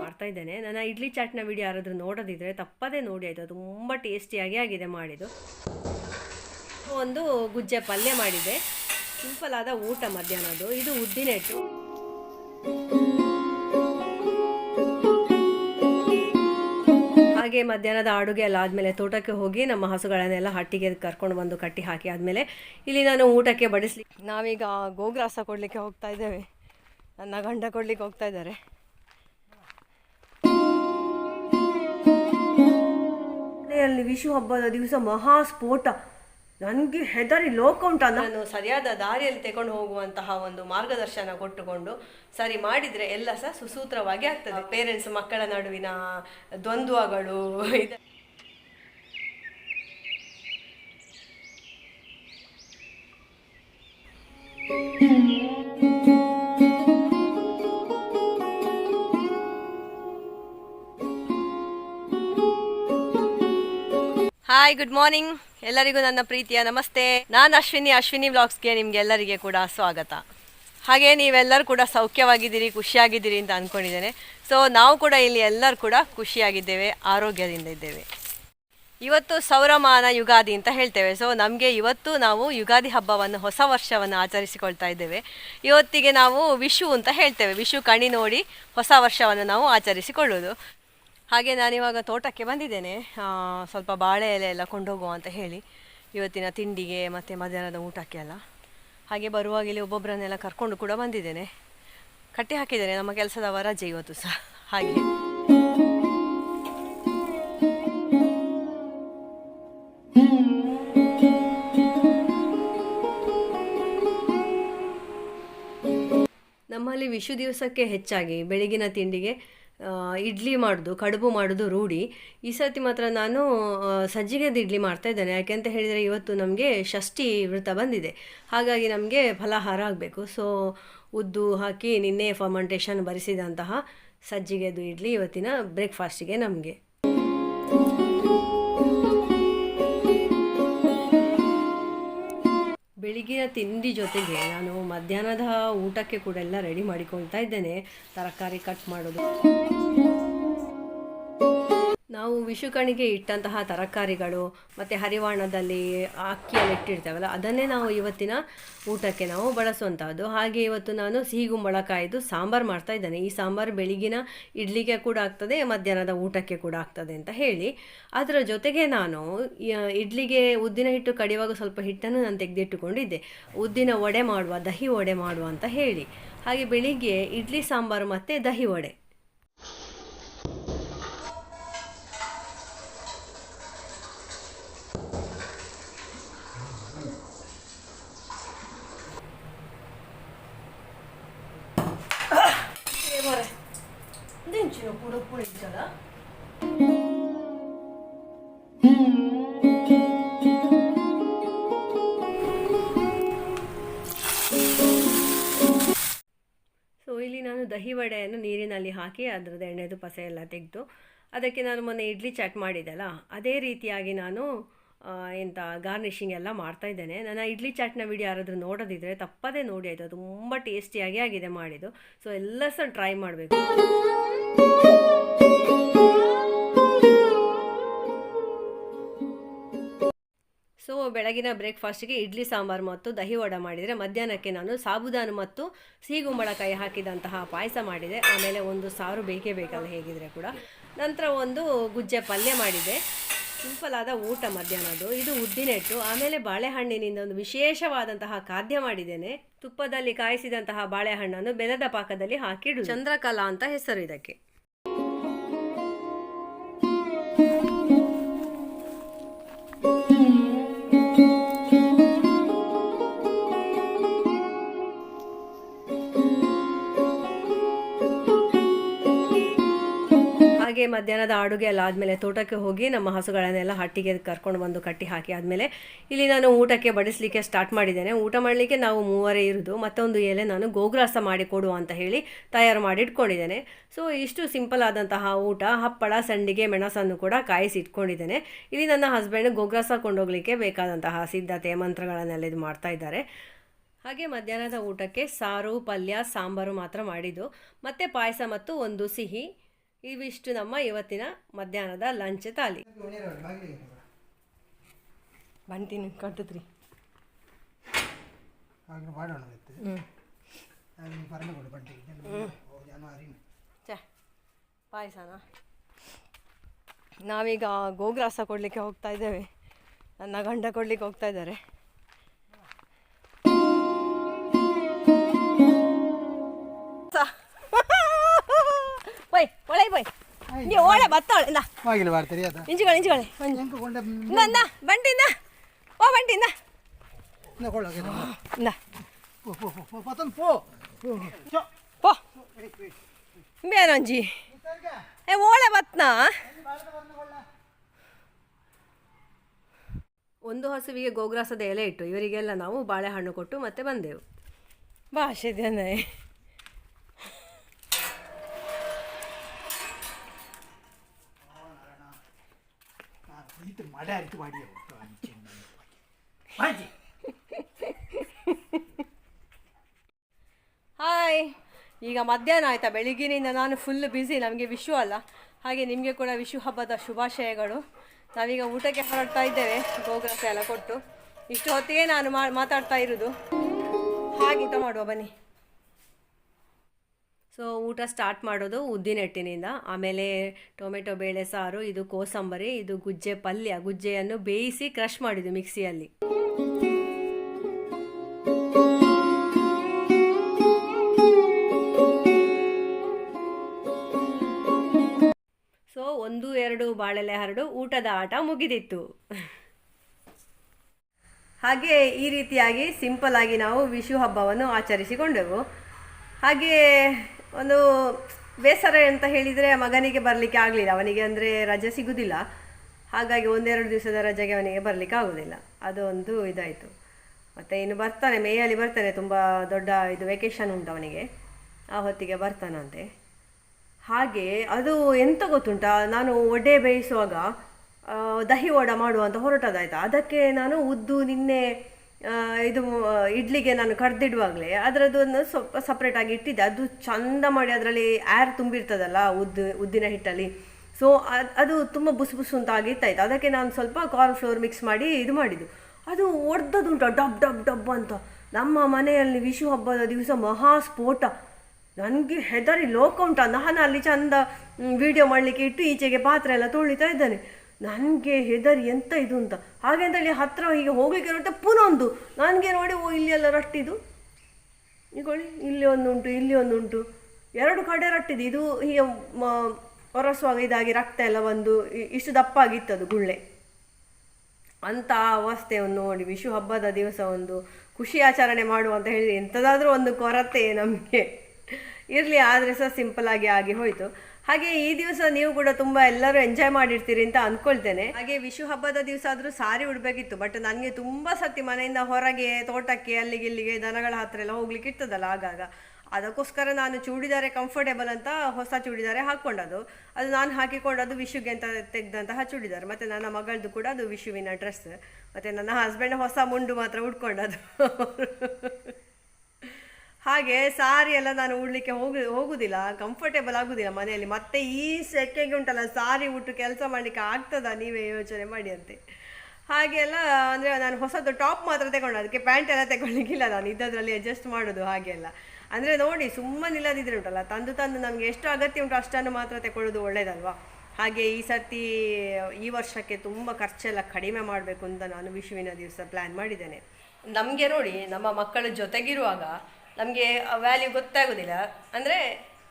ಮಾಡ್ತಾ ಇದ್ದೇನೆ. ನನ್ನ ಇಡ್ಲಿ ಚಾಟ್ನ ವಿಡಿಯೋ ಯಾರಾದರೂ ನೋಡೋದಿದ್ರೆ ತಪ್ಪದೇ ನೋಡಿ ಆಯಿತು. ತುಂಬ ಟೇಸ್ಟಿಯಾಗಿ ಆಗಿದೆ ಮಾಡಿದ್ದು. ಒಂದು ಗುಜ್ಜೆ ಪಲ್ಯ ಮಾಡಿದೆ ಸಿಂಪಲ್ ಆದ ಊಟ ಮಧ್ಯಾಹ್ನದ್ದು. ಇದು ಉದ್ದಿನ ಮಧ್ಯಾಹ್ನದ ಅಡುಗೆ ಎಲ್ಲ ಆದಮೇಲೆ ತೋಟಕ್ಕೆ ಹೋಗಿ ನಮ್ಮ ಹಸುಗಳನ್ನೆಲ್ಲ ಹಟ್ಟಿಗೆ ಕರ್ಕೊಂಡು ಬಂದು ಕಟ್ಟಿ ಹಾಕಿ ಆದಮೇಲೆ ಇಲ್ಲಿ ನಾನು ಊಟಕ್ಕೆ ಬಡಿಸ್ಲಿ ನಾವೀಗ ಗೋಗ್ರಾಸ ಕೊಡಲಿಕ್ಕೆ ಹೋಗ್ತಾ ಇದ್ದೇವೆ. ನನ್ನ ಗಂಡ ಕೊಡಲಿಕ್ಕೆ ಹೋಗ್ತಾ ಇದ್ದಾರೆ. ಮನೆಯಲ್ಲಿ ವಿಶು ಹಬ್ಬದ ದಿವಸ ಮಹಾ ಸ್ಫೋಟ. ನನಗೆ ಹೆದರಿ ಲೋಕ ಉಂಟ ನಾನು ಸರಿಯಾದ ದಾರಿಯಲ್ಲಿ ತಗೊಂಡು ಹೋಗುವಂತಹ ಒಂದು ಮಾರ್ಗದರ್ಶನ ಕೊಟ್ಟುಕೊಂಡು ಸರಿ ಮಾಡಿದ್ರೆ ಎಲ್ಲ ಸಹ ಸುಸೂತ್ರವಾಗಿ ಆಗ್ತದೆ. ಪೇರೆಂಟ್ಸ್ ಮಕ್ಕಳ ನಡುವಿನ ದ್ವಂದ್ವಗಳು ಇದೆ ಹಾಯ್ ಗುಡ್ ಮಾರ್ನಿಂಗ್ ಎಲ್ಲರಿಗೂ ನನ್ನ ಪ್ರೀತಿಯ ನಮಸ್ತೆ. ನಾನು ಅಶ್ವಿನಿ ಅಶ್ವಿನಿ ವ್ಲಾಗ್ಸ್ಗೆ ನಿಮ್ಗೆ ಎಲ್ಲರಿಗೆ ಕೂಡ ಸ್ವಾಗತ. ಹಾಗೆ ನೀವೆಲ್ಲರೂ ಕೂಡ ಸೌಖ್ಯವಾಗಿದ್ದೀರಿ, ಖುಷಿಯಾಗಿದ್ದೀರಿ ಅಂತ ಅಂದ್ಕೊಂಡಿದ್ದೇನೆ ಸೊ ನಾವು ಕೂಡ ಇಲ್ಲಿ ಎಲ್ಲರೂ ಕೂಡ ಖುಷಿಯಾಗಿದ್ದೇವೆ, ಆರೋಗ್ಯದಿಂದ ಇದ್ದೇವೆ. ಇವತ್ತು ಸೌರಮಾನ ಯುಗಾದಿ ಅಂತ ಹೇಳ್ತೇವೆ. ಸೊ ನಮಗೆ ಇವತ್ತು ನಾವು ಯುಗಾದಿ ಹಬ್ಬವನ್ನು, ಹೊಸ ವರ್ಷವನ್ನು ಆಚರಿಸಿಕೊಳ್ತಾ ಇದ್ದೇವೆ. ಇವತ್ತಿಗೆ ನಾವು ವಿಷು ಅಂತ ಹೇಳ್ತೇವೆ. ವಿಷು ಕಣಿ ನೋಡಿ ಹೊಸ ವರ್ಷವನ್ನು ನಾವು ಆಚರಿಸಿಕೊಳ್ಳೋದು ಹಾಗೆ ನಾನಿವಾಗ ತೋಟಕ್ಕೆ ಬಂದಿದ್ದೇನೆ. ಸ್ವಲ್ಪ ಬಾಳೆ ಎಲೆ ಎಲ್ಲ ಕೊಂಡೋಗುವ ಅಂತ ಹೇಳಿ. ಇವತ್ತಿನ ತಿಂಡಿಗೆ ಮತ್ತು ಮಧ್ಯಾಹ್ನದ ಊಟಕ್ಕೆ ಎಲ್ಲ ಹಾಗೆ ಬರುವಾಗ ಇಲ್ಲಿ ಒಬ್ಬೊಬ್ಬರನ್ನೆಲ್ಲ ಕರ್ಕೊಂಡು ಕೂಡ ಬಂದಿದ್ದೇನೆ. ಕಟ್ಟಿ ಹಾಕಿದ್ದೇನೆ, ನಮ್ಮ ಕೆಲಸದವ ರಜೆ ಇವತ್ತು ಸಹ. ಹಾಗೆ. ನಮ್ಮಲ್ಲಿ ವಿಶು ದಿವಸಕ್ಕೆ ಹೆಚ್ಚಾಗಿ ಬೆಳಗಿನ ತಿಂಡಿಗೆ ಇಡ್ಲಿ ಮಾಡೋದು, ಕಡುಬು ಮಾಡೋದು ರೂಢಿ. ಈ ಸರ್ತಿ ಮಾತ್ರ ನಾನು ಸಜ್ಜಿಗೆದ್ದು ಸಜ್ಜಿಗೆದು ಇಡ್ಲಿ ಮಾಡ್ತಾ ಇದ್ದೇನೆ. ಯಾಕೆಂತ ಹೇಳಿದರೆ ಇವತ್ತು ನಮಗೆ ಷಷ್ಠಿ ವ್ರತ ಬಂದಿದೆ. ಹಾಗಾಗಿ ನಮಗೆ ಫಲಾಹಾರ ಆಗಬೇಕು. ಸೊ ಉದ್ದು ಹಾಕಿ ನಿನ್ನೆ ಫರ್ಮೆಂಟೇಷನ್ ಬರಿಸಿದಂತಹ ಸಜ್ಜಿಗೆದು ಇಡ್ಲಿ ಇವತ್ತಿನ ಬ್ರೇಕ್ಫಾಸ್ಟಿಗೆ ನಮಗೆ. ಬೆಳಿಗ್ಗಿನ ತಿಂಡಿ ಜೊತೆಗೆ ನಾನು ಮಧ್ಯಾಹ್ನದ ಊಟಕ್ಕೆ ಕೂಡ ಎಲ್ಲ ರೆಡಿ ಮಾಡಿಕೊಳ್ತಾ ಇದ್ದೇನೆ. ತರಕಾರಿ ಕಟ್ ಮಾಡೋದು. ನಾವು ವಿಷುಕಣಿಗೆ ಇಟ್ಟಂತಹ ತರಕಾರಿಗಳು ಮತ್ತು ಹರಿವಾಣದಲ್ಲಿ ಅಕ್ಕಿಯಲ್ಲಿ ಇಟ್ಟಿರ್ತೇವಲ್ಲ, ಅದನ್ನೇ ನಾವು ಇವತ್ತಿನ ಊಟಕ್ಕೆ ನಾವು ಬಳಸುವಂಥದ್ದು ಹಾಗೆ ಇವತ್ತು ನಾನು ಸಿಹಿ ಗುಂಬಳಕಾಯಿದು ಸಾಂಬಾರು ಮಾಡ್ತಾ ಇದ್ದೇನೆ. ಈ ಸಾಂಬಾರು ಬೆಳಿಗಿನ ಇಡ್ಲಿಗೆ ಕೂಡ ಆಗ್ತದೆ, ಮಧ್ಯಾಹ್ನದ ಊಟಕ್ಕೆ ಕೂಡ ಆಗ್ತದೆ ಅಂತ ಹೇಳಿ. ಅದರ ಜೊತೆಗೆ ನಾನು ಇಡ್ಲಿಗೆ ಉದ್ದಿನ ಹಿಟ್ಟು ಕಡಿಯುವಾಗ ಸ್ವಲ್ಪ ಹಿಟ್ಟನ್ನು ನಾನು ತೆಗೆದಿಟ್ಟುಕೊಂಡಿದ್ದೆ. ಉದ್ದಿನ ವಡೆ ಮಾಡುವ, ದಹಿ ವಡೆ ಮಾಡುವ ಅಂತ ಹೇಳಿ. ಹಾಗೆ ಬೆಳಿಗ್ಗೆ ಇಡ್ಲಿ ಸಾಂಬಾರು ಮತ್ತು ದಹಿ ವಡೆ. ದೇವರೇ ನೆಂಚಿನ ಕೂಡ ಪುಳಿಸಲ್ಲ ಸೊ ಇಲ್ಲಿ ನಾನು ದಹಿ ವಡೆಯನ್ನು ನೀರಿನಲ್ಲಿ ಹಾಕಿ ಅದರದ್ದು ಎಣ್ಣೆದು ಪಸೆ ಎಲ್ಲ ತೆಗೆದು, ಅದಕ್ಕೆ ನಾನು ಮೊನ್ನೆ ಇಡ್ಲಿ ಚಟ್ ಮಾಡಿದ್ದಲ್ಲ. ಅದೇ ರೀತಿಯಾಗಿ ನಾನು ಎಂತ ಗಾರ್ನಿಷಿಂಗ್ ಎಲ್ಲ ಮಾಡ್ತಾ ಇದ್ದೇನೆ. ನನ್ನ ಇಡ್ಲಿ ಚಾಟ್ನ ವಿಡಿಯೋ ಯಾರಾದರೂ ನೋಡೋದಿದ್ರೆ ತಪ್ಪದೇ ನೋಡಿ ಆಯಿತು. ತುಂಬ ಟೇಸ್ಟಿಯಾಗಿ ಆಗಿದೆ ಮಾಡಿದ್ದು. ಸೊ ಎಲ್ಲ ಸಹ ಟ್ರೈ ಮಾಡಬೇಕು. ಸೊ ಬೆಳಗಿನ ಬ್ರೇಕ್ಫಾಸ್ಟಿಗೆ ಇಡ್ಲಿ ಸಾಂಬಾರು ಮತ್ತು ದಹಿ ವಡ ಮಾಡಿದರೆ ಮಧ್ಯಾಹ್ನಕ್ಕೆ ನಾನು ಸಾಬುದಾನು ಮತ್ತು ಸಿಹಿಗುಂಬಳಕಾಯಿ ಹಾಕಿದಂತಹ ಪಾಯಸ ಮಾಡಿದೆ. ಆಮೇಲೆ ಒಂದು ಸಾರು ಬೇಕೇ ಬೇಕಲ್ಲ ಹೇಗಿದ್ರೆ ಕೂಡ. ನಂತರ ಒಂದು ಗುಜ್ಜೆ ಪಲ್ಯ ಮಾಡಿದೆ. ಸಿಂಪಲ್ ಆದ ಊಟ ಮಧ್ಯಾಹ್ನದ್ದು ಇದು ಉದ್ದಿನ ಹಿಟ್ಟು ಆಮೇಲೆ ಬಾಳೆಹಣ್ಣಿನಿಂದ ಒಂದು ವಿಶೇಷವಾದಂತಹ ಖಾದ್ಯ ಮಾಡಿದ್ದೇನೆ. ತುಪ್ಪದಲ್ಲಿ ಕಾಯಿಸಿದಂತಹ ಬಾಳೆಹಣ್ಣನ್ನು ಬೆಲ್ಲದ ಪಾಕದಲ್ಲಿ ಹಾಕಿಡು ಚಂದ್ರಕಲಾ ಅಂತ ಹೆಸರು ಇದಕ್ಕೆ. ಮಧ್ಯಾಹ್ನದ ಅಡುಗೆ ಎಲ್ಲ ಆದಮೇಲೆ ತೋಟಕ್ಕೆ ಹೋಗಿ ನಮ್ಮ ಹಸುಗಳನ್ನೆಲ್ಲ ಹಟ್ಟಿಗೆ ಕರ್ಕೊಂಡು ಬಂದು ಕಟ್ಟಿ ಹಾಕಿ ಆದಮೇಲೆ ಇಲ್ಲಿ ನಾನು ಊಟಕ್ಕೆ ಬಡಿಸಲಿಕ್ಕೆ ಸ್ಟಾರ್ಟ್ ಮಾಡಿದ್ದೇನೆ. ಊಟ ಮಾಡಲಿಕ್ಕೆ ನಾವು ಮೂವರೇ ಇರೋದು. ಮತ್ತೊಂದು ಎಲೆ ನಾನು ಗೋಗ್ರಾಸ ಮಾಡಿ ಕೊಡುವ ಅಂತ ಹೇಳಿ ತಯಾರು ಮಾಡಿ ಇಟ್ಕೊಂಡಿದ್ದೇನೆ. ಸೊ ಇಷ್ಟು ಸಿಂಪಲ್ ಆದಂತಹ ಊಟ, ಹಪ್ಪಳ, ಸಂಡಿಗೆ, ಮೆಣಸನ್ನು ಕೂಡ ಕಾಯಿಸಿ ಇಟ್ಕೊಂಡಿದ್ದೇನೆ. ಇಲ್ಲಿ ನನ್ನ ಹಸ್ಬೆಂಡ್ ಗೋಗ್ರಾಸ ಕೊಂಡೋಗ್ಲಿಕ್ಕೆ ಬೇಕಾದಂತಹ ಸಿದ್ಧತೆ, ಮಂತ್ರಗಳನ್ನೆಲ್ಲ ಇದು ಮಾಡ್ತಾ ಇದ್ದಾರೆ. ಹಾಗೆ ಮಧ್ಯಾಹ್ನದ ಊಟಕ್ಕೆ ಸಾರು, ಪಲ್ಯ, ಸಾಂಬಾರು ಮಾತ್ರ ಮಾಡಿದ್ದು. ಮತ್ತು ಪಾಯಸ ಮತ್ತು ಒಂದು ಸಿಹಿ. ಇವಿಷ್ಟು ನಮ್ಮ ಇವತ್ತಿನ ಮಧ್ಯಾಹ್ನದ ಲಂಚ್ ತಾಲಿ. ಬಂತೀನಿ ಕಟ್ಟದ್ರಿ ಪಾಯಸನಾ? ನಾವೀಗ ಗೋಗ್ರಾಸ ಕೊಡಲಿಕ್ಕೆ ಹೋಗ್ತಾ ಇದ್ದೇವೆ. ನನ್ನ ಗಂಡ ಕೊಡಲಿಕ್ಕೆ ಹೋಗ್ತಾ ಇದ್ದಾರೆ. ಬೈ ಒಳೆ ಬೈ ನೀ ಓಳೆ ಬತ್ತಾಳೆ ಇಂದ വാങ്ങില്ല വാർത്ത അറിയാത്ത ಇಂಚುಗಳು ಇಂಚುಗಳು ഞങ്ങൾക്ക് കൊണ്ട് ಇಂದ ಇಂದ ಬಂಟಿ ಇಂದ ಓ ಬಂಟಿ ಇಂದ ഇന്ന കൊള്ളാം ಇಂದ പോ പോ പോ പത്തം പോ ചോ ಪೋ ಬೇನೊಂಜಿ ಏ ಓಳೆ ಬತ್ನಾ ಒಂದು ಹಸುವಿಗೆ ಗೋಗ್ರಾಸದ ಎಲೆ ಇಟ್ಟು ಇವರಿಗೆಲ್ಲ ನಾವು ಬಾಳೆಹಣ್ಣು ಕೊಟ್ಟು ಮತ್ತೆ ಬಂದೆವು ಭಾಷೆ ಅಡಾರಿಕೆ ಮಾಡಿ ಹಾಯ್. ಈಗ ಮಧ್ಯಾಹ್ನ ಆಯಿತಾ? ಬೆಳಿಗ್ಗಿನಿಂದ ನಾನು ಫುಲ್ ಬ್ಯುಸಿ ನಮಗೆ ವಿಶು ಅಲ್ಲ. ಹಾಗೆ ನಿಮಗೆ ಕೂಡ ವಿಶು ಹಬ್ಬದ ಶುಭಾಶಯಗಳು. ನಾವೀಗ ಊಟಕ್ಕೆ ಹೊರಡ್ತಾ ಇದ್ದೇವೆ. ಗೋಗ್ರಫೆ ಎಲ್ಲ ಕೊಟ್ಟು. ಇಷ್ಟು ಹೊತ್ತಿಗೆ ನಾನು ಮಾತಾಡ್ತಾ ಇರೋದು. ಹಾಗೆ ಊಟ ಮಾಡುವ, ಬನ್ನಿ. ಸೊ ಊಟ ಸ್ಟಾರ್ಟ್ ಮಾಡೋದು ಉದ್ದಿನ ಹಿಟ್ಟಿನಿಂದ. ಆಮೇಲೆ ಟೊಮೆಟೊ, ಬೇಳೆ, ಸಾರು, ಇದು ಕೋಸಂಬರಿ, ಇದು ಗುಜ್ಜೆ ಪಲ್ಯ. ಗುಜ್ಜೆಯನ್ನು ಬೇಯಿಸಿ ಕ್ರಷ್ ಮಾಡಿದ್ದು ಮಿಕ್ಸಿಯಲ್ಲಿ. ಸೊ ಒಂದು, ಎರಡು ಬಾಳೆಲೆ ಹರಡು, ಊಟದ ಆಟ ಮುಗಿದಿತ್ತು. ಹಾಗೆ ಈ ರೀತಿಯಾಗಿ ಸಿಂಪಲ್ ಆಗಿ ನಾವು ವಿಶು ಹಬ್ಬವನ್ನು ಆಚರಿಸಿಕೊಂಡೆವು. ಹಾಗೆ ಒಂದು ಬೇಸರ ಅಂತ ಹೇಳಿದರೆ ಮಗನಿಗೆ ಬರಲಿಕ್ಕೆ ಆಗಲಿಲ್ಲ. ಅವನಿಗೆ ಅಂದರೆ ರಜೆ ಸಿಗುವುದಿಲ್ಲ ಹಾಗಾಗಿ ಒಂದೆರಡು ದಿವಸದ ರಜೆಗೆ ಅವನಿಗೆ ಬರಲಿಕ್ಕೆ ಆಗೋದಿಲ್ಲ. ಅದು ಒಂದು ಇದಾಯಿತು. ಮತ್ತು ಇನ್ನು ಬರ್ತಾನೆ ಮೇಯಲ್ಲಿ ಬರ್ತಾನೆ. ತುಂಬ ದೊಡ್ಡ ಇದು ವೆಕೇಷನ್ ಉಂಟು ಅವನಿಗೆ. ಆ ಹೊತ್ತಿಗೆ ಬರ್ತಾನಂತೆ ಹಾಗೆ ಅದು ಎಂತ ಗೊತ್ತುಂಟಾ? ನಾನು ಒಡೆ ಬೇಯಿಸುವಾಗ ದಹಿ ವಡ ಮಾಡುವಂತ ಹೊರಟದಾಯ್ತು? ಅದಕ್ಕೆ ನಾನು ಉದ್ದು ನಿನ್ನೆ ಇದು ಇಡ್ಲಿಗೆ ನಾನು ಕಡ್ದಿಡುವಾಗಲೇ ಅದರದ್ದನ್ನು ಸ್ವಲ್ಪ ಸಪ್ರೇಟಾಗಿ ಇಟ್ಟಿದ್ದೆ. ಅದು ಚಂದ ಮಾಡಿ ಅದರಲ್ಲಿ ಆ್ಯರ್ ತುಂಬಿರ್ತದಲ್ಲ, ಉದ್ದು, ಉದ್ದಿನ ಹಿಟ್ಟಲ್ಲಿ. ಸೊ ಅದು ಅದು ತುಂಬ ಬುಸು ಬುಸು ಅಂತ ಆಗಿತ್ತಾಯಿತು ಅದಕ್ಕೆ ನಾನು ಸ್ವಲ್ಪ ಕಾರ್ನ್ ಫ್ಲೋರ್ ಮಿಕ್ಸ್ ಮಾಡಿ ಇದು ಮಾಡಿದ್ದು. ಅದು ಒಡ್ದದುಂಟ ಡಬ್ ಡಬ್ ಡಬ್ ಅಂತ. ನಮ್ಮ ಮನೆಯಲ್ಲಿ ವಿಶು ಹಬ್ಬದ ದಿವಸ ಮಹಾ ಸ್ಫೋಟ. ನನಗೆ ಹೆದರಿ ಲೋಕ ಉಂಟ. ನಾನು ಅಲ್ಲಿ ಚಂದ ವಿಡಿಯೋ ಮಾಡಲಿಕ್ಕೆ ಇಟ್ಟು ಈಚೆಗೆ ಪಾತ್ರೆ ಎಲ್ಲ ತೊಳಿತಾ ಇದ್ದಾನೆ. ನನಗೆ ಹೆದರಿ ಎಂತ ಇದು ಅಂತ. ಹಾಗೆ ಅಂತೇಳಿ ಹತ್ರ ಹೀಗೆ ಹೋಗ್ಲಿಕ್ಕೆ ನೋಡ್ತಾ ಪುನಃ ಒಂದು, ನನಗೆ ನೋಡಿ ಓ, ಇಲ್ಲಿ ಎಲ್ಲ ರಟ್ಟಿದು ಈಗೊಳ್ಳಿ ಇಲ್ಲಿ ಒಂದುಂಟು ಇಲ್ಲಿ ಒಂದುಂಟು ಎರಡು ಕಡೆ ರಟ್ಟಿದೆ. ಇದು ಹೀಗೆ ಒರೆಸುವಾಗ ಇದಾಗಿ ರಕ್ತ ಎಲ್ಲ ಬಂದು ಇಷ್ಟು ದಪ್ಪ ಆಗಿತ್ತು ಅದು ಗುಳ್ಳೆ. ಅಂತ ಅವಸ್ಥೆಯನ್ನು ನೋಡಿ, ವಿಶು ಹಬ್ಬದ ದಿವಸ ಒಂದು ಖುಷಿ ಆಚರಣೆ ಮಾಡುವ ಅಂತ ಹೇಳಿ ಎಂಥದಾದ್ರೂ ಒಂದು ಕೊರತೆ ನಮಗೆ. ಇರಲಿ, ಆದರೆ ಸಹ ಸಿಂಪಲ್ ಆಗಿ ಆಗಿ ಹೋಯಿತು. ಹಾಗೆ ಈ ದಿವಸ ನೀವು ಕೂಡ ತುಂಬ ಎಲ್ಲರೂ ಎಂಜಾಯ್ ಮಾಡಿರ್ತೀರಿ ಅಂತ ಅಂದ್ಕೊಳ್ತೇನೆ ಹಾಗೆ ವಿಶು ಹಬ್ಬದ ದಿವಸ ಆದರೂ ಸಾರಿ ಉಡ್ಬೇಕಿತ್ತು ಬಟ್ ನನಗೆ ತುಂಬ ಸತಿ ಮನೆಯಿಂದ ಹೊರಗೆ, ತೋಟಕ್ಕೆ, ಅಲ್ಲಿಗೆ ಇಲ್ಲಿಗೆ, ದನಗಳ ಹತ್ರ ಎಲ್ಲ ಹೋಗ್ಲಿಕ್ಕೆ ಇರ್ತದಲ್ಲ ಆಗಾಗ. ಅದಕ್ಕೋಸ್ಕರ ನಾನು ಚೂಡಿದಾರೆ ಕಂಫರ್ಟೇಬಲ್ ಅಂತ ಹೊಸ ಚೂಡಿದಾರೆ ಹಾಕ್ಕೊಂಡದು ಅದು ನಾನು ಹಾಕಿಕೊಂಡದ್ದು ವಿಶುಗೆ ಅಂತ ತೆಗೆದಂತಹ ಚೂಡಿದಾರೆ. ಮತ್ತೆ ನನ್ನ ಮಗಳದ್ದು ಕೂಡ ಅದು ವಿಶುವಿನ ಡ್ರೆಸ್ ಮತ್ತೆ ನನ್ನ ಹಸ್ಬೆಂಡ್ ಹೊಸ ಮುಂಡು ಮಾತ್ರ ಉಟ್ಕೊಂಡದು ಹಾಗೆ ಸಾರಿ ಎಲ್ಲ ನಾನು ಉಡ್ಲಿಕ್ಕೆ ಹೋಗಿ, ಹೋಗುದಿಲ್ಲ ಕಂಫರ್ಟೇಬಲ್ ಆಗುದಿಲ್ಲ ಮನೆಯಲ್ಲಿ. ಮತ್ತೆ ಈ ಸೆಕೆಗೆ ಉಂಟಲ್ಲ ಸಾರಿ ಉಟ್ಟು ಕೆಲಸ ಮಾಡ್ಲಿಕ್ಕೆ ಆಗ್ತದ? ನೀವೇ ಯೋಚನೆ ಮಾಡಿ ಅಂತೆ. ಹಾಗೆಲ್ಲ ಅಂದರೆ ನಾನು ಹೊಸದು ಟಾಪ್ ಮಾತ್ರ ತಗೊಂಡು, ಅದಕ್ಕೆ ಪ್ಯಾಂಟ್ ಎಲ್ಲ ತಗೊಳ್ಳಿಕ್ಕಿಲ್ಲ ನಾನು. ಇದ್ದದ್ರಲ್ಲಿ ಅಡ್ಜಸ್ಟ್ ಮಾಡೋದು ಹಾಗೆಲ್ಲ ಅಂದರೆ ನೋಡಿ ಸುಮ್ಮನೆ ಇಲ್ಲದಿದ್ರೆ ಉಂಟಲ್ಲ, ತಂದು ತಂದು ನಮಗೆ ಎಷ್ಟು ಅಗತ್ಯ ಉಂಟು, ಅಷ್ಟನ್ನು ಮಾತ್ರ ತಗೊಳ್ಳೋದು ಒಳ್ಳೇದಲ್ವಾ? ಹಾಗೆ ಈ ಸರ್ತಿ, ಈ ವರ್ಷಕ್ಕೆ ತುಂಬ ಖರ್ಚೆಲ್ಲ ಕಡಿಮೆ ಮಾಡಬೇಕು ಅಂತ ನಾನು ವಿಶುವಿನ ದಿವಸ ಪ್ಲ್ಯಾನ್ ಮಾಡಿದ್ದೇನೆ. ನಮಗೆ ನೋಡಿ, ನಮ್ಮ ಮಕ್ಕಳ ಜೊತೆಗಿರುವಾಗ ನಮಗೆ ವ್ಯಾಲ್ಯೂ ಗೊತ್ತಾಗೋದಿಲ್ಲ. ಅಂದರೆ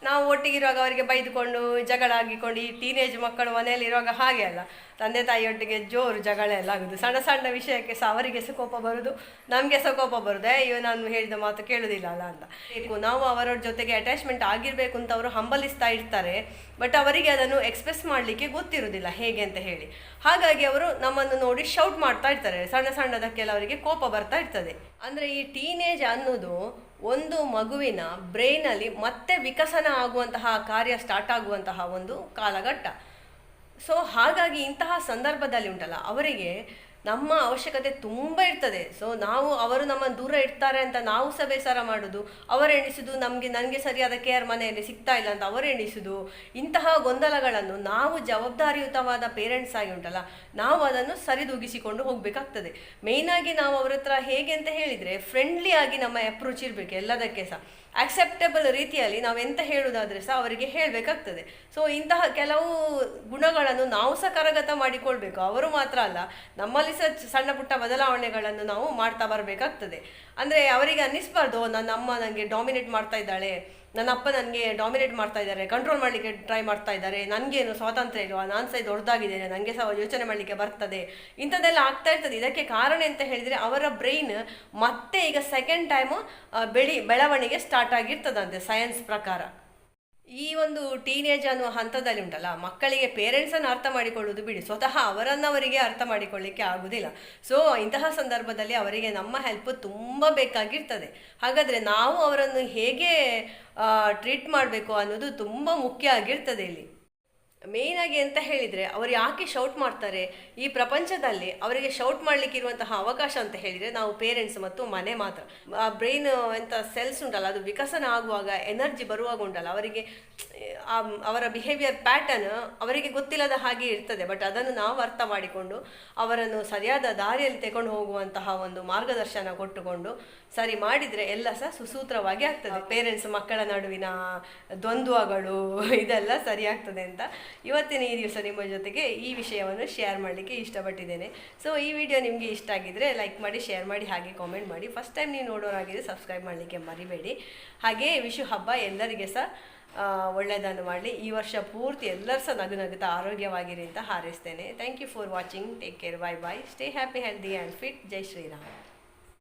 ನಾವು ಒಟ್ಟಿಗಿರುವಾಗ ಅವರಿಗೆ ಬೈದುಕೊಂಡು, ಜಗಳ ಆಗಿಕೊಂಡು, ಈ ಟೀನೇಜ್ ಮಕ್ಕಳು ಮನೆಯಲ್ಲಿ ಇರುವಾಗ ಹಾಗೆ ಅಲ್ಲ. ತಂದೆ ತಾಯಿಯೊಟ್ಟಿಗೆ ಜೋರು ಜಗಳ ಎಲ್ಲ ಆಗೋದು. ಸಣ್ಣ ಸಣ್ಣ ವಿಷಯಕ್ಕೆ ಸಹ ಅವರಿಗೆ ಸಹ ಕೋಪ ಬರೋದು, ನಮಗೆ ಸಹ ಕೋಪ ಬರೋದು ಅಯ್ಯೋ ನಾನು ಹೇಳಿದ ಮಾತು ಕೇಳೋದಿಲ್ಲ ಅಲ್ಲ ಅಂತ. ಬೇಕು ನಾವು ಅವರ ಜೊತೆಗೆ ಅಟ್ಯಾಚ್ಮೆಂಟ್ ಆಗಿರಬೇಕು ಅಂತ ಅವರು ಹಂಬಲಿಸ್ತಾ ಇರ್ತಾರೆ. ಬಟ್ ಅವರಿಗೆ ಅದನ್ನು ಎಕ್ಸ್ಪ್ರೆಸ್ ಮಾಡಲಿಕ್ಕೆ ಗೊತ್ತಿರೋದಿಲ್ಲ ಹೇಗೆ ಅಂತ ಹೇಳಿ. ಹಾಗಾಗಿ ಅವರು ನಮ್ಮನ್ನು ನೋಡಿ ಶೌಟ್ ಮಾಡ್ತಾ ಇರ್ತಾರೆ. ಸಣ್ಣ ಸಣ್ಣದಕ್ಕೆಲ್ಲ ಅವರಿಗೆ ಕೋಪ ಬರ್ತಾ ಇರ್ತದೆ. ಅಂದರೆ ಈ ಟೀನೇಜ್ ಅನ್ನೋದು ಒಂದು ಮಗುವಿನ ಬ್ರೈನಲ್ಲಿ ಮತ್ತೆ ವಿಕಸನ ಆಗುವಂತಹ ಕಾರ್ಯ ಸ್ಟಾರ್ಟ್ ಆಗುವಂತಹ ಒಂದು ಕಾಲಘಟ್ಟ. ಸೊ ಹಾಗಾಗಿ ಇಂತಹ ಸಂದರ್ಭದಲ್ಲಿ ಉಂಟಲ್ಲ, ಅವರಿಗೆ ನಮ್ಮ ಅವಶ್ಯಕತೆ ತುಂಬ ಇರ್ತದೆ. ಸೊ ನಾವು ಅವರು ನಮ್ಮನ್ನು ದೂರ ಇರ್ತಾರೆ ಅಂತ ನಾವು ಸಹ ಬೇಸರ ಮಾಡೋದು, ಅವರು ಎಣಿಸುದು, ನಮಗೆ, ನನಗೆ ಸರಿಯಾದ ಕೇರ್ ಮನೆಯಲ್ಲಿ ಸಿಗ್ತಾ ಇಲ್ಲ ಅಂತ ಅವರು ಎಣಿಸುದು, ಇಂತಹ ಗೊಂದಲಗಳನ್ನು ನಾವು ಜವಾಬ್ದಾರಿಯುತವಾದ ಪೇರೆಂಟ್ಸ್ ಆಗಿ ಉಂಟಲ್ಲ, ನಾವು ಅದನ್ನು ಸರಿದೂಗಿಸಿಕೊಂಡು ಹೋಗಬೇಕಾಗ್ತದೆ. ಮೇಯ್ನಾಗಿ ನಾವು ಅವ್ರ ಹತ್ರ ಹೇಗೆ ಅಂತ ಹೇಳಿದರೆ ಫ್ರೆಂಡ್ಲಿ ಆಗಿ ನಮ್ಮ ಅಪ್ರೋಚ್ ಇರಬೇಕು ಎಲ್ಲದಕ್ಕೆ ಸಹ. ಅಕ್ಸೆಪ್ಟಬಲ್ ರೀತಿಯಲ್ಲಿ ನಾವು ಎಂತ ಹೇಳುವುದಾದ್ರೆ ಸಹ ಅವರಿಗೆ ಹೇಳಬೇಕಾಗ್ತದೆ. ಸೊ ಇಂತಹ ಕೆಲವು ಗುಣಗಳನ್ನು ನಾವು ಸಹ ಕರಗತ ಮಾಡಿಕೊಳ್ಬೇಕು. ಅವರು ಮಾತ್ರ ಅಲ್ಲ ನಮ್ಮಲ್ಲಿ ಸಹ ಸಣ್ಣ ಪುಟ್ಟ ಬದಲಾವಣೆಗಳನ್ನು ನಾವು ಮಾಡ್ತಾ ಬರಬೇಕಾಗ್ತದೆ. ಅಂದರೆ ಅವರಿಗೆ ಅನ್ನಿಸ್ಬಾರ್ದು "ಓ, ನನ್ನ ಅಮ್ಮ ನನಗೆ ಡಾಮಿನೇಟ್ ಮಾಡ್ತಾ ಇದ್ದಾಳೆ. ನನ್ನ ಅಪ್ಪ ನನಗೆ ಡಾಮಿನೇಟ್ ಮಾಡ್ತಾ ಇದ್ದಾರೆ ಕಂಟ್ರೋಲ್ ಮಾಡಲಿಕ್ಕೆ ಟ್ರೈ ಮಾಡ್ತಾ ಇದ್ದಾರೆ ನನಗೇನು ಸ್ವಾತಂತ್ರ್ಯ ಇಲ್ವಾ? ನಾನು ಸಹ ದೊಡ್ಡದಾಗಿದ್ದೇನೆ ನನಗೆ ಸಹ ಯೋಚನೆ ಮಾಡಲಿಕ್ಕೆ ಬರ್ತದೆ. ಇಂಥದ್ದೆಲ್ಲ ಆಗ್ತಾ ಇರ್ತದೆ. ಇದಕ್ಕೆ ಕಾರಣ ಅಂತ ಹೇಳಿದರೆ ಅವರ ಬ್ರೈನ್ ಮತ್ತೆ ಈಗ ಸೆಕೆಂಡ್ ಟೈಮು ಬೆಳಿ, ಬೆಳವಣಿಗೆ ಸ್ಟಾರ್ಟ್ ಆಗಿರ್ತದಂತೆ ಸೈನ್ಸ್ ಪ್ರಕಾರ. ಈ ಒಂದು ಟೀನೇಜ್ ಅನ್ನುವ ಹಂತದಲ್ಲಿ ಉಂಟಲ್ಲ, ಮಕ್ಕಳಿಗೆ ಪೇರೆಂಟ್ಸನ್ನು ಅರ್ಥ ಮಾಡಿಕೊಳ್ಳುವುದು ಬಿಡಿ. ಸ್ವತಃ ಅವರನ್ನು ಅವರಿಗೆ ಅರ್ಥ ಮಾಡಿಕೊಳ್ಳಿಕ್ಕೆ ಆಗುವುದಿಲ್ಲ. ಸೊ ಇಂತಹ ಸಂದರ್ಭದಲ್ಲಿ ಅವರಿಗೆ ನಮ್ಮ ಹೆಲ್ಪ್ ತುಂಬ ಬೇಕಾಗಿರ್ತದೆ. ಹಾಗಾದರೆ ನಾವು ಅವರನ್ನು ಹೇಗೆ ಟ್ರೀಟ್ ಮಾಡಬೇಕು ಅನ್ನೋದು ತುಂಬ ಮುಖ್ಯ ಆಗಿರ್ತದೆ ಇಲ್ಲಿ. ಮೇಯ್ನಾಗಿ ಅಂತ ಹೇಳಿದರೆ ಅವರು ಯಾಕೆ ಶೌಟ್ ಮಾಡ್ತಾರೆ? ಈ ಪ್ರಪಂಚದಲ್ಲಿ ಅವರಿಗೆ ಶೌಟ್ ಮಾಡಲಿಕ್ಕೆ ಇರುವಂತಹ ಅವಕಾಶ ಅಂತ ಹೇಳಿದರೆ ನಾವು ಪೇರೆಂಟ್ಸ್ ಮತ್ತು ಮನೆ ಮಾತ್ರ. ಆ ಬ್ರೈನ್ ಎಂಥ ಸೆಲ್ಸ್ ಉಂಟಲ್ಲ ಅದು ವಿಕಸನ ಆಗುವಾಗ ಎನರ್ಜಿ ಬರುವಾಗ ಉಂಟಲ್ಲ ಅವರಿಗೆ ಅವರ ಬಿಹೇವಿಯರ್ ಪ್ಯಾಟರ್ನ್ ಅವರಿಗೆ ಗೊತ್ತಿಲ್ಲದ ಹಾಗೆ ಇರ್ತದೆ. ಬಟ್ ಅದನ್ನು ನಾವು ಅರ್ಥ ಮಾಡಿಕೊಂಡು ಅವರನ್ನು ಸರಿಯಾದ ದಾರಿಯಲ್ಲಿ ತಗೊಂಡು ಹೋಗುವಂತಹ ಒಂದು ಮಾರ್ಗದರ್ಶನ ಕೊಟ್ಟುಕೊಂಡು ಸರಿ ಮಾಡಿದರೆ ಎಲ್ಲ ಸಹ ಸುಸೂತ್ರವಾಗಿ ಆಗ್ತದೆ. ಪೇರೆಂಟ್ಸ್ ಮಕ್ಕಳ ನಡುವಿನ ದ್ವಂದ್ವಗಳು ಇದೆಲ್ಲ ಸರಿಯಾಗ್ತದೆ ಅಂತ ಇವತ್ತಿನ ಈ ದಿವಸ ನಿಮ್ಮ ಜೊತೆಗೆ ಈ ವಿಷಯವನ್ನು ಶೇರ್ ಮಾಡಲಿಕ್ಕೆ ಇಷ್ಟಪಟ್ಟಿದ್ದೇನೆ. ಸೊ ಈ ವಿಡಿಯೋ ನಿಮಗೆ ಇಷ್ಟ ಆಗಿದ್ರೆ ಲೈಕ್ ಮಾಡಿ ಶೇರ್ ಮಾಡಿ, ಹಾಗೆ ಕಾಮೆಂಟ್ ಮಾಡಿ. ಫಸ್ಟ್ ಟೈಮ್ ನೀವು ನೋಡೋರಾಗಿದ್ದರೆ ಸಬ್ಸ್ಕ್ರೈಬ್ ಮಾಡಲಿಕ್ಕೆ ಮರಿಬೇಡಿ. ಹಾಗೆ ವಿಶು ಹಬ್ಬ ಎಲ್ಲರಿಗೆ ಸಹ ಒಳ್ಳೆಯದನ್ನು ಮಾಡಲಿ. ಈ ವರ್ಷ ಪೂರ್ತಿ ಎಲ್ಲರೂ ಸಹ ನಗು ನಗುತ್ತಾ ಆರೋಗ್ಯವಾಗಿರಿ ಅಂತ ಹಾರೈಸ್ತೇನೆ. Thank you for watching take care bye bye stay happy healthy and fit Jai Shriram